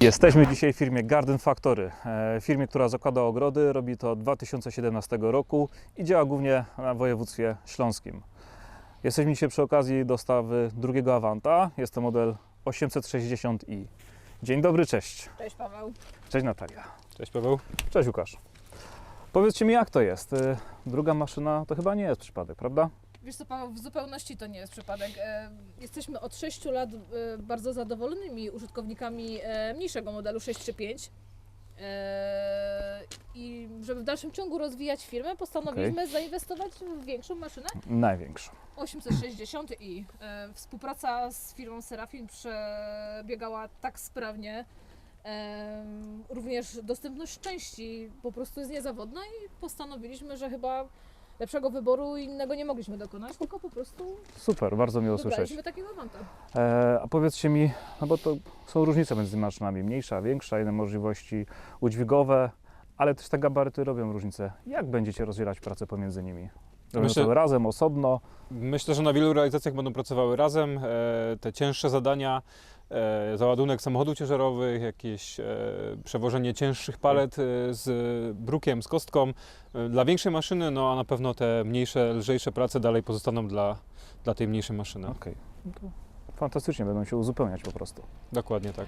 Jesteśmy dzisiaj w firmie Garden Factory, e, firmie, która zakłada ogrody, robi to od 2017 roku i działa głównie na województwie śląskim. Jesteśmy dzisiaj przy okazji dostawy drugiego Avanta, jest to model 860i. Dzień dobry, cześć. Cześć Paweł. Cześć Natalia. Cześć Paweł. Cześć Łukasz. Powiedzcie mi, jak to jest? E, Druga maszyna to chyba nie jest przypadek, prawda? Wiesz co Paweł, w zupełności to nie jest przypadek. E, Jesteśmy od 6 lat e, bardzo zadowolonymi użytkownikami e, mniejszego modelu 635. E, I żeby w dalszym ciągu rozwijać firmę, postanowiliśmy zainwestować w większą maszynę Największa. 860 i e, współpraca z firmą Serafin przebiegała tak sprawnie. E, również dostępność części po prostu jest niezawodna i postanowiliśmy, że chyba lepszego wyboru innego nie mogliśmy dokonać, tylko po prostu Super, bardzo miło słyszeć. wybraliśmy takiego wanta. E, a powiedzcie mi, no bo to są różnice między maszynami, mniejsza, większa, inne możliwości udźwigowe, ale też te gabaryty robią różnicę. Jak będziecie rozdzielać pracę pomiędzy nimi? Robią Myślę- to razem, osobno? Myślę, że na wielu realizacjach będą pracowały razem. E, te cięższe zadania, załadunek samochodów ciężarowych, jakieś e, przewożenie cięższych palet e, z brukiem, z kostką. E, dla większej maszyny, no a na pewno te mniejsze, lżejsze prace dalej pozostaną dla, dla tej mniejszej maszyny. Okej. Fantastycznie, będą się uzupełniać po prostu. Dokładnie tak.